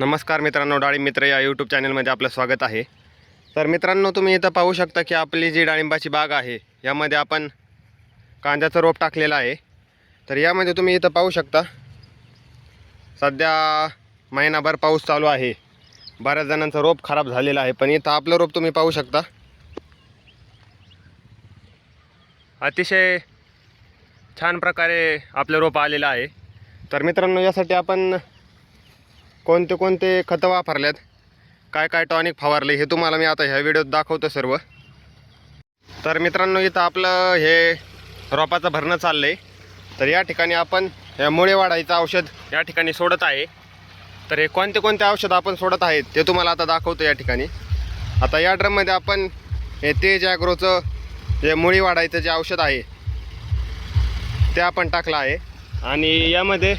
नमस्कार मित्रांनो डाळिंब मित्र या यूट्यूब चॅनलमध्ये आपलं स्वागत आहे. तर मित्रांनो तुम्ही इथं पाहू शकता की आपली जी डाळिंबाची बाग आहे यामध्ये आपण कांद्याचं रोप टाकलेलं आहे. तर यामध्ये तुम्ही इथं पाहू शकता सध्या महिनाभर पाऊस चालू आहे. बऱ्याच जणांचं रोप खराब झालेलं आहे पण इथं आपलं रोप तुम्ही पाहू शकता. अतिशय छान प्रकारे आपलं रोप आलेलं आहे. तर मित्रांनो यासाठी आपण कोणते कोणते खतं वापरल्यात? काय काय टॉनिक फवारले हे तुम्हाला मी आता ह्या व्हिडिओत दाखवतो सर्व. तर मित्रांनो इथं आपलं हे रोपाचं भरणं चाललं आहे तर या ठिकाणी आपण या मुळे वाढायचं औषध या ठिकाणी सोडत आहे. तर हे कोणते कोणते औषध आपण सोडत आहेत ते तुम्हाला आता दाखवतो या ठिकाणी. आता या ड्रममध्ये आपण हे तेज ॲग्रोचं जे मुळी वाढायचं जे औषध आहे ते आपण टाकलं आहे. आणि यामध्ये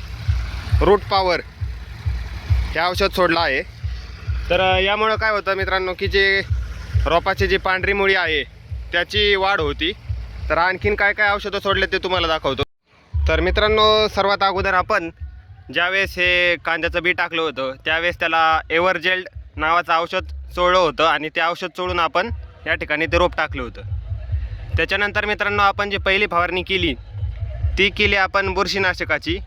रूट पॉवर हे औषध सोडलं आहे. तर यामुळं काय होतं मित्रांनो की जे रोपाची जी पांढरी मुळी आहे त्याची वाढ होती. तर आणखीन काय काय औषधं सोडले ते तुम्हाला दाखवतो. तर मित्रांनो सर्वात अगोदर आपण ज्यावेळेस हे कांद्याचं बी टाकलं होतं त्यावेळेस त्याला एव्हरजेल्ड नावाचं औषध चोळलं होतं आणि ते औषध चोळून आपण या ठिकाणी ते रोप टाकलं होतं. त्याच्यानंतर मित्रांनो आपण जी पहिली फवारणी केली ती केली आपण बुरशीनाशकाची.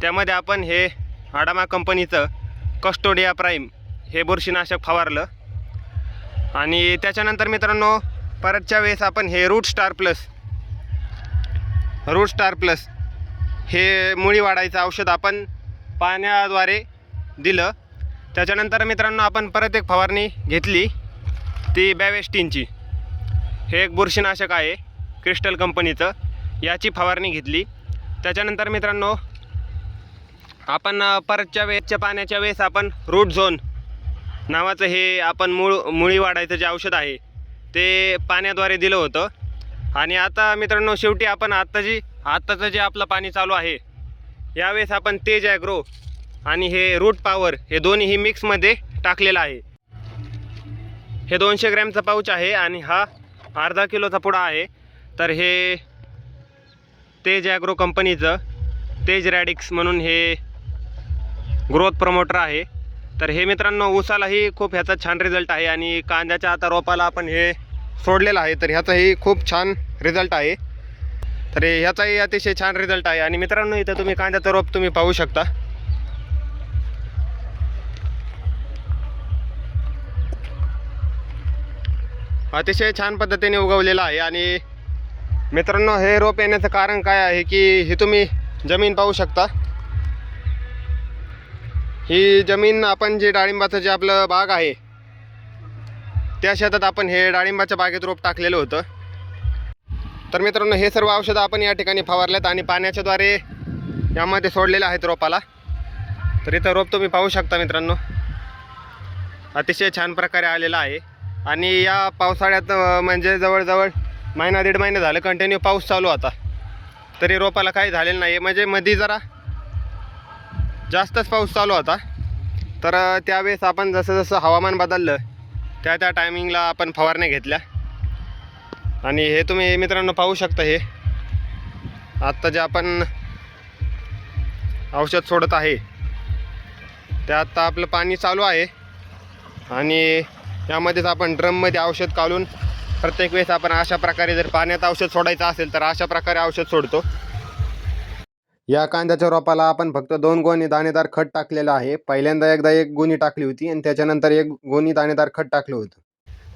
त्यामध्ये आपण हे आडामा कंपनीचं कस्टोडिया प्राईम हे बुरशीनाशक फवारलं. आणि त्याच्यानंतर मित्रांनो परतच्या वेळेस आपण हे root star plus root star plus हे मुळी वाढायचं औषध आपण पाण्याद्वारे दिलं. त्याच्यानंतर मित्रांनो आपण परत एक फवारणी घेतली ती बॅवेस्टीनची. हे एक बुरशीनाशक आहे क्रिस्टल कंपनीचं. याची फवारणी घेतली. त्याच्यानंतर मित्रांनो आपण परतच्या वेळच्या पाण्याच्या वेळेस आपण रूट झोन नावाचं हे आपण मूळ मुळी वाढायचं जे औषध आहे ते पाण्याद्वारे दिलं होतं. आणि आता मित्रांनो शेवटी आपण आत्ता जी आत्ताचं जे आपलं पाणी चालू आहे यावेळेस आपण तेज ॲग्रो आणि हे रूट पॉवर हे दोन्हीही मिक्समध्ये टाकलेलं आहे. हे दोनशे ग्रॅमचा पाऊच आहे आणि हा अर्धा किलोचा पुडा आहे. तर हे तेज ॲग्रो कंपनीचं तेज रॅडिक्स म्हणून हे ग्रोथ प्रमोटर आहे. तर हे मित्रांनो ऊसालाही खूप ह्याचा छान रिझल्ट आहे आणि कांद्याच्या आता रोपाला आपण हे सोडलेलं आहे. तर ह्याचाही खूप छान रिझल्ट आहे. तर ह्याचाही अतिशय छान रिझल्ट आहे. आणि मित्रांनो इथं तुम्ही कांद्याचं रोप तुम्ही पाहू शकता. अतिशय छान पद्धतीने उगवलेलं आहे. आणि मित्रांनो हे रोप येण्याचं कारण काय आहे की हे तुम्ही जमीन पाहू शकता. ही जमीन आपण जे डाळिंबाचं जे आपलं बाग आहे त्या शेतात आपण हे डाळिंबाच्या बागेत रोप टाकलेलं होतं. तर मित्रांनो हे सर्व औषधं आपण या ठिकाणी फवारल्यात आणि पाण्याच्याद्वारे यामध्ये सोडलेले आहेत रोपाला. तर इथं रोप तुम्ही पाहू शकता मित्रांनो. अतिशय छान प्रकारे आलेला आहे. आणि या पावसाळ्यात म्हणजे जवळजवळ महिना दीड महिने झालं कंटिन्यू पाऊस चालू होता तरी रोपाला काही झालेलं नाही म्हणजे मध्ये जरा जास्तच पाऊस चालू होता. तर त्यावेळेस आपण जसं जसं हवामान बदललं त्या त्या टायमिंगला आपण फवारण्या घेतल्या. आणि हे तुम्ही मित्रांनो पाहू शकता हे. आत्ता जे आपण औषध सोडत आहे ते आत्ता आपलं पाणी चालू आहे. आणि यामध्येच आपण ड्रममध्ये औषध काढून प्रत्येक वेळेस आपण अशा प्रकारे जर पाण्यात औषध सोडायचं असेल तर अशा प्रकारे औषध सोडतो. या कांद्याच्या रोपाला आपण फक्त दोन गोणी दाणेदार खत टाकलेलं आहे. पहिल्यांदा एकदा एक गोणी टाकली होती आणि त्याच्यानंतर एक गोणी दाणेदार खत टाकलं होतं.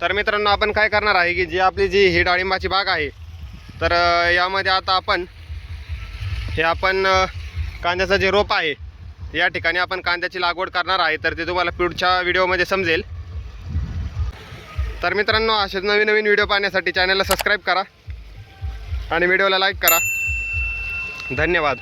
तर मित्रांनो आपण काय करणार आहे की जी आपली जी ही डाळिंबाची बाग आहे तर यामध्ये आता आपण हे आपण कांद्याचं जे रोप आहे या ठिकाणी आपण कांद्याची लागवड करणार आहे. तर ते तुम्हाला पुढच्या व्हिडिओमध्ये समजेल. तर मित्रांनो असेच नवीन नवीन व्हिडिओ पाहण्यासाठी चॅनलला सबस्क्राईब करा आणि व्हिडिओला लाईक करा. धन्यवाद.